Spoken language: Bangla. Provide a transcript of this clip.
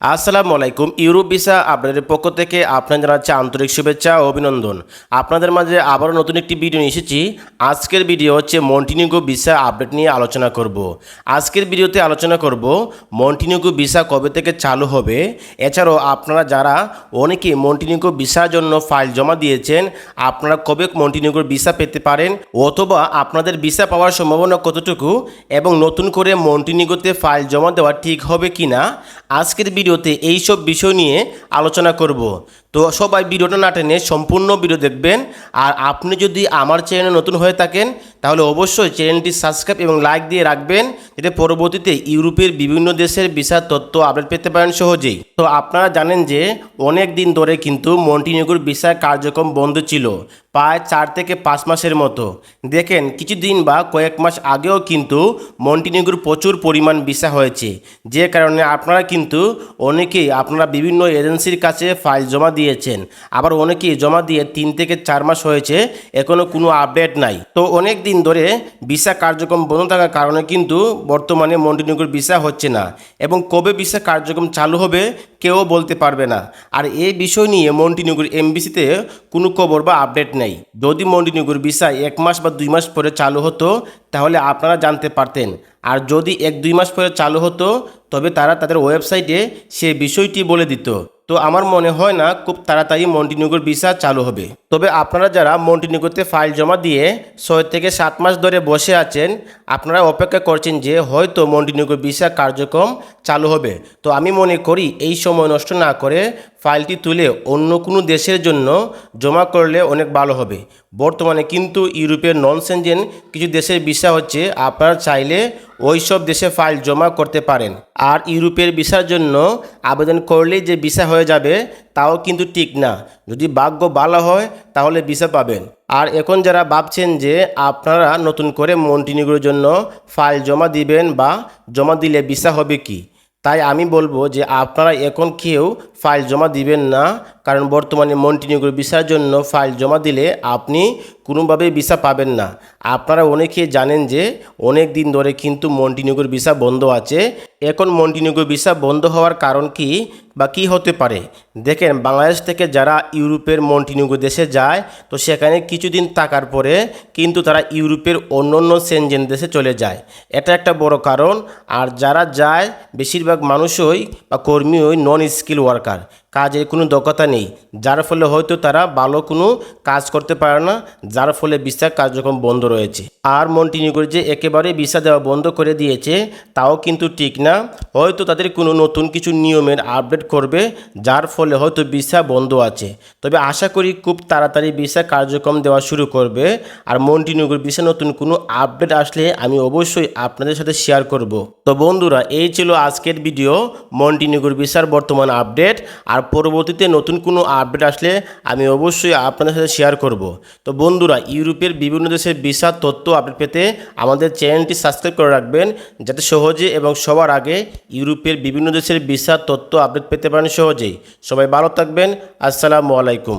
আসসালামু আলাইকুম, ইউরোপ ভিসা আপনাদের পক্ষ থেকে আপনাদের জানাচ্ছি আন্তরিক শুভেচ্ছা ও অভিনন্দন। আপনাদের মাঝে আবারও নতুন একটি ভিডিও নিয়ে এসেছি। আজকের ভিডিও হচ্ছে মন্টিনিগো ভিসা আপডেট নিয়ে আলোচনা করব। আজকের ভিডিওতে আলোচনা করব মন্টিনিগো ভিসা কবে থেকে চালু হবে। এছাড়াও আপনারা যারা অনেকে মন্টিনিগো ভিসার জন্য ফাইল জমা দিয়েছেন, আপনারা কবে মন্টিনিগোর ভিসা পেতে পারেন অথবা আপনাদের ভিসা পাওয়ার সম্ভাবনা কতটুকু এবং নতুন করে মন্টিনিগোতে ফাইল জমা দেওয়া ঠিক হবে কি না আজকের ভিডিওতে এইসব বিষয় নিয়ে আলোচনা করব। তো সবাই ভিডিওটা না টেনে সম্পূর্ণ ভিডিও দেখবেন। আর আপনি যদি আমার চ্যানেলে নতুন হয়ে থাকেন, তাহলে অবশ্যই চ্যানেলটি সাবস্ক্রাইব এবং লাইক দিয়ে রাখবেন, যাতে পরবর্তীতে ইউরোপের বিভিন্ন দেশের ভিসার তথ্য আপডেট পেতে পারেন সহজেই। তো আপনারা জানেন যে অনেক দিন ধরে কিন্তু মন্টিনিগুর ভিসার কার্যক্রম বন্ধ ছিল, প্রায় চার থেকে পাঁচ মাসের মতো। দেখেন, কিছুদিন বা কয়েক মাস আগেও কিন্তু মন্টিনিগুর প্রচুর পরিমাণ ভিসা হয়েছে, যে কারণে আপনারা কিন্তু অনেকেই আপনারা বিভিন্ন এজেন্সির কাছে ফাইল জমা দিয়েছেন। আবার অনেকেই জমা দিয়ে তিন থেকে চার মাস হয়েছে এখনও কোনো আপডেট নাই। তো অনেক দিন ধরে ভিসা কার্যক্রম বন্ধ থাকার কারণে কিন্তু বর্তমানে মন্টিনিগুর ভিসা হচ্ছে না এবং কবে ভিসা কার্যক্রম চালু হবে কেউ বলতে পারবে না। আর এই বিষয় নিয়ে মন্টিনিগুর এমবিসিতে কোনো খবর বা আপডেট নেই। যদি মন্টিনিগুর ভিসা এক মাস বা দুই মাস পরে চালু হতো, তাহলে আপনারা জানতে পারতেন। আর যদি এক দুই মাস পরে চালু হতো, তবে তারা তাদের ওয়েবসাইটে সে বিষয়টি বলে দিত। তো আমার মনে হয় না খুব তাড়াতাড়ি মন্টিনিগোর ভিসা চালু হবে। তবে আপনারা যারা মন্টিনিগোতে ফাইল জমা দিয়ে ছয় থেকে সাত মাস ধরে বসে আছেন, আপনারা অপেক্ষা করছেন যে হয়তো মন্টিনিগোর ভিসা কার্যক্রম চালু হবে। তো আমি মনে করি এই সময় নষ্ট না করে ফাইলটি তুলে অন্য কোনো দেশের জন্য জমা করলে অনেক ভালো হবে। বর্তমানে কিন্তু ইউরোপের নন সেনজেন কিছু দেশের ভিসা হচ্ছে, আপনারা চাইলে ওই সব দেশে ফাইল জমা করতে পারেন। আর ইউরোপের ভিসার জন্য আবেদন করলেই যে ভিসা হয়ে যাবে, তাও কিন্তু ঠিক না। যদি ভাগ্য ভালো হয়, তাহলে ভিসা পাবেন। আর এখন যারা ভাবছেন যে আপনারা নতুন করে মন্টিনিগ্রোর জন্য ফাইল জমা দিবেন বা জমা দিলে ভিসা হবে কি তাই আমি বলব যে আপনারা এখন কেউ ফাইল জমা দিবেন না, কারণ বর্তমানে মন্টিনিউগুলো ভিসার জন্য ফাইল জমা দিলে আপনি কোনোভাবেই ভিসা পাবেন না। আপনারা অনেকে জানেন যে অনেক দিন ধরে কিন্তু মন্টিনিউগুলোর ভিসা বন্ধ আছে। এখন মন্টিনিগো ভিসা বন্ধ হওয়ার কারণ কি বা কি হতে পারে? দেখেন, বাংলাদেশ থেকে যারা ইউরোপের মন্টিনিগো দেশে যায়, তো সেখানে কিছুদিন থাকার পরে কিন্তু তারা ইউরোপের অন্য অন্য সেনজেন দেশে চলে যায়। এটা একটা বড় কারণ। আর যারা যায়, বেশিরভাগ মানুষই বা কর্মীই নন স্কিল ওয়ার্কার। কাজের কোনো দক্ষতা নেই। যার ফলে হয়তো তারা ভালো কোনো কাজ করতে পারে না, যার ফলে ভিসা কার্যক্রম বন্ধ রয়েছে। আর মন্টিনিগর যে একেবারে ভিসা দেওয়া বন্ধ করে দিয়েছে, তাও কিন্তু ঠিক না। হয়তো তাদের কোনো নতুন কিছু নিয়মের আপডেট করবে, যার ফলে হয়তো ভিসা বন্ধ আছে। তবে আশা করি খুব তাড়াতাড়ি ভিসা কার্যক্রম দেওয়া শুরু করবে। আর মন্টিনিগর ভিসা নতুন কোনো আপডেট আসলে আমি অবশ্যই আপনাদের সাথে শেয়ার করব। তো বন্ধুরা, এই ছিল আজকের ভিডিও মন্টিনিগর ভিসার বর্তমান আপডেট। আর পরবর্তীতে নতুন কোনো আপডেট আসলে আমি অবশ্যই আপনাদের সাথে শেয়ার করব। তো বন্ধুরা, ইউরোপের বিভিন্ন দেশের ভিসার তথ্য আপডেট পেতে আমাদের চ্যানেলটি সাবস্ক্রাইব করে রাখবেন, যাতে সহজে এবং সবার আগে ইউরোপের বিভিন্ন দেশের ভিসার তথ্য আপডেট পেতে পারেন সহজেই। সবাই ভালো থাকবেন, আসসালামু আলাইকুম।